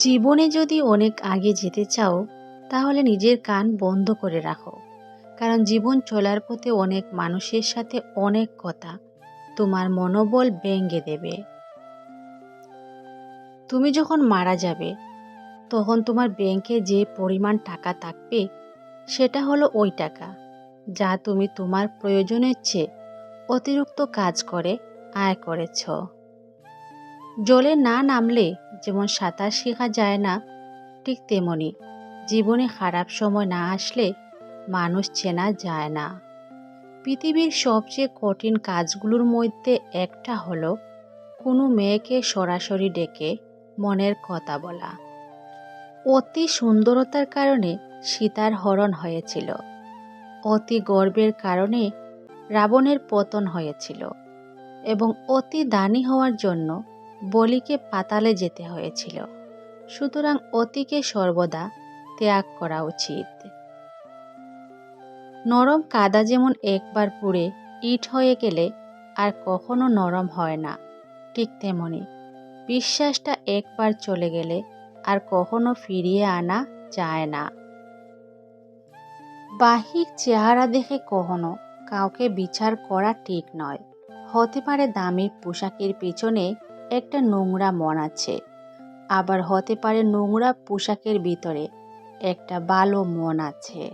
জীবনে যদি অনেক আগে যেতে চাও, তাহলে নিজের কান বন্ধ করে রাখো। কারণ জীবন চলার পথে অনেক মানুষের সাথে অনেক কথা তোমার মনোবল ভেঙে দেবে। তুমি যখন মারা যাবে, তখন তোমার ব্যাংকে যে পরিমাণ টাকা থাকবে, সেটা হলো ওই টাকা, যা তুমি তোমার প্রয়োজনের চেয়ে অতিরিক্ত কাজ করে, আয় করেছ। জলে না নামলে যেমন সাঁতার শেখা যায় না, ঠিক তেমনি জীবনে খারাপ সময় না আসলে মানুষ চেনা যায় না। পৃথিবীর সবচেয়ে কঠিন কাজগুলোর মধ্যে একটা হলো কোনো মেয়েকে সরাসরি ডেকে মনের কথা বলা। অতি সুন্দরতার কারণে সীতার হরণ হয়েছিল। অতি গর্বের কারণে রাবণের পতন হয়েছিল। এবং অতি দানি হওয়ার জন্য বলিকে পাতালে যেতে হয়েছিল। সুতরাং অতিকে সর্বদা ত্যাগ করা উচিত। নরম কাদা যেমন একবার পুড়ে ইট হয়ে গেলে আর কখনো নরম হয় না, ঠিক তেমনি বিশ্বাসটা একবার চলে গেলে আর কখনো ফিরিয়ে আনা যায় না। বাহিক চেহারা দেখে কখনো কাউকে বিচার করা ঠিক নয়। হতে পারে দামি পোশাকের পিছনে একটা নোংরা মন আছে। আবার হতে পারে নোংরা পোশাকের ভিতরে একটা ভালো মন আছে।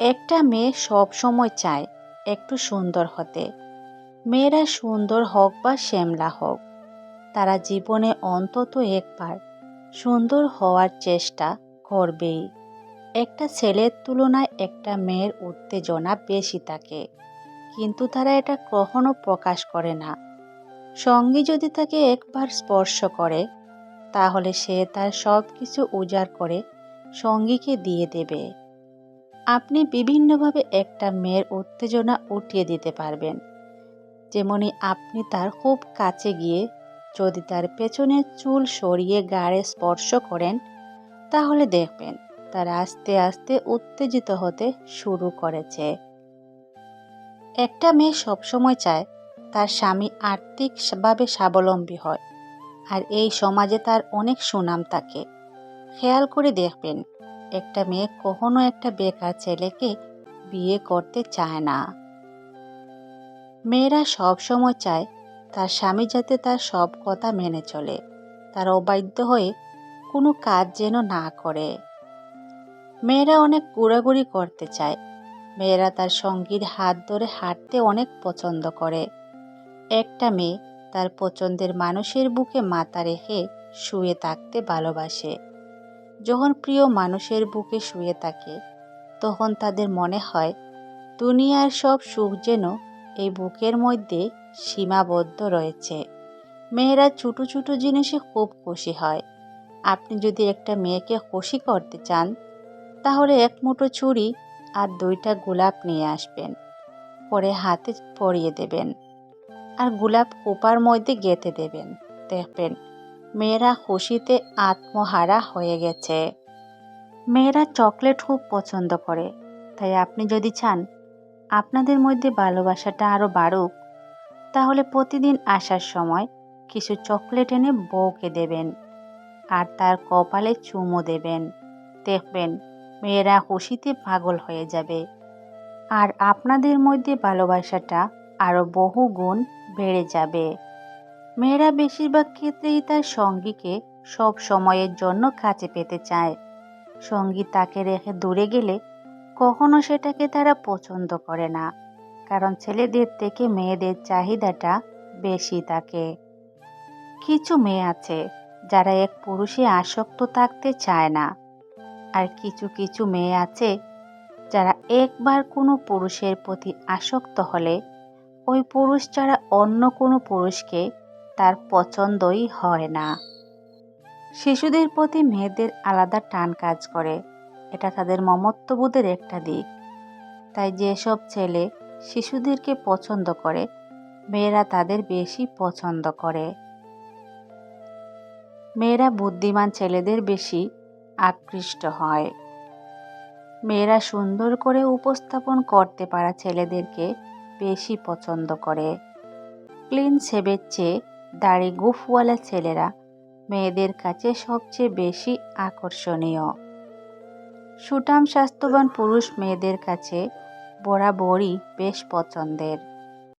একটা মেয়ে সব সময় চায় একটু সুন্দর হতে। মেয়েরা সুন্দর হোক বা শ্যামলা হোক, তারা জীবনে অন্তত একবার সুন্দর হওয়ার চেষ্টা করবেই। একটা ছেলের তুলনায় একটা মেয়ের উত্তেজনা বেশি থাকে। কিন্তু তারা এটা কখনো প্রকাশ করে না। সঙ্গী যদি তাকে একবার স্পর্শ করে, তাহলে সে তার সব কিছু উজাড় করে সঙ্গীকে দিয়ে দেবে। আপনি বিভিন্নভাবে একটা মেয়ের উত্তেজনা উঠিয়ে দিতে পারবেন। যেমনই আপনি তার খুব কাছে গিয়ে যদি তার পেছনের চুল সরিয়ে গাড়ে স্পর্শ করেন, তাহলে দেখবেন তার আস্তে আস্তে উত্তেজিত হতে শুরু করেছে। একটা মেয়ে সবসময় চায় তার স্বামী আর্থিকভাবে স্বাবলম্বী হয় আর এই সমাজে তার অনেক সুনাম থাকে। খেয়াল করে দেখবেন, একটা মেয়ে কখনো একটা বেকার ছেলেকে বিয়ে করতে চায় না। মেয়েরা সব সময় চায় তার স্বামী যাতে তার সব কথা মেনে চলে, তার অবাধ্য হয়ে কোনো কাজ যেন না করে। মেয়েরা অনেক ঘোরাঘুরি করতে চায় মেয়েরা তার সঙ্গীর হাত ধরে হাঁটতে অনেক পছন্দ করে। একটা মেয়ে তার পছন্দের মানুষের বুকে মাথা রেখে শুয়ে থাকতে ভালোবাসে। যখন প্রিয় মানুষের বুকে শুয়ে থাকে, তখন তাদের মনে হয়, দুনিয়ার সব সুখ যেন এই বুকের মধ্যে সীমাবদ্ধ রয়েছে। মেয়েরা ছোটো ছোটো জিনিসে খুব খুশি হয়। আপনি যদি একটা মেয়েকে খুশি করতে চান, তাহলে এক মুঠো চুড়ি আর দুইটা গোলাপ নিয়ে আসবেন। পরে হাতে পরিয়ে দেবেন। আর গোলাপ কোপার মধ্যে গেঁথে দেবেন। দেখবেন, মেয়েরা খুশিতে আত্মহারা হয়ে গেছে। মেয়েরা চকলেট খুব পছন্দ করে। তাই আপনি যদি চান, আপনাদের মধ্যে ভালোবাসাটা আরও বাড়ুক, তাহলে প্রতিদিন আসার সময় কিছু চকলেট এনে বউকে দেবেন। আর তার কপালে চুমো দেবেন। দেখবেন মেয়েরা খুশিতে পাগল হয়ে যাবে। আর আপনাদের মধ্যে ভালোবাসাটা আরও বহু গুণ বেড়ে যাবে। মেয়েরা বেশিরভাগ ক্ষেত্রেই তার সঙ্গীকে সব সময়ের জন্য কাছে পেতে চায়। সঙ্গী তাকে রেখে দূরে গেলে কখনো সেটাকে তারা পছন্দ করে না, কারণ ছেলেদের থেকে মেয়েদের চাহিদাটা বেশি থাকে। কিছু মেয়ে আছে যারা এক পুরুষে আসক্ত থাকতে চায় না। আর কিছু কিছু মেয়ে আছে যারা একবার কোনো পুরুষের প্রতি আসক্ত হলে ওই পুরুষ ছাড়া অন্য কোনো পুরুষকে তার পছন্দই হয় না। শিশুদের প্রতি মেয়েদের আলাদা টান কাজ করে। এটা তাদের মমত্ববোধের একটা দিক। তাই যেসব ছেলে শিশুদেরকে পছন্দ করে, মেয়েরা তাদের বেশি পছন্দ করে। মেয়েরা বুদ্ধিমান ছেলেদের বেশি আকৃষ্ট হয়। মেয়েরা সুন্দর করে উপস্থাপন করতে পারা ছেলেদেরকে বেশি পছন্দ করে। ক্লিন সেবের চেয়ে দাড়ি গুফওয়ালা ছেলেরা মেয়েদের কাছে সবচেয়ে বেশি আকর্ষণীয়। সুটাম স্বাস্থ্যবান পুরুষ মেয়েদের কাছে বরাবরই বেশ পছন্দের।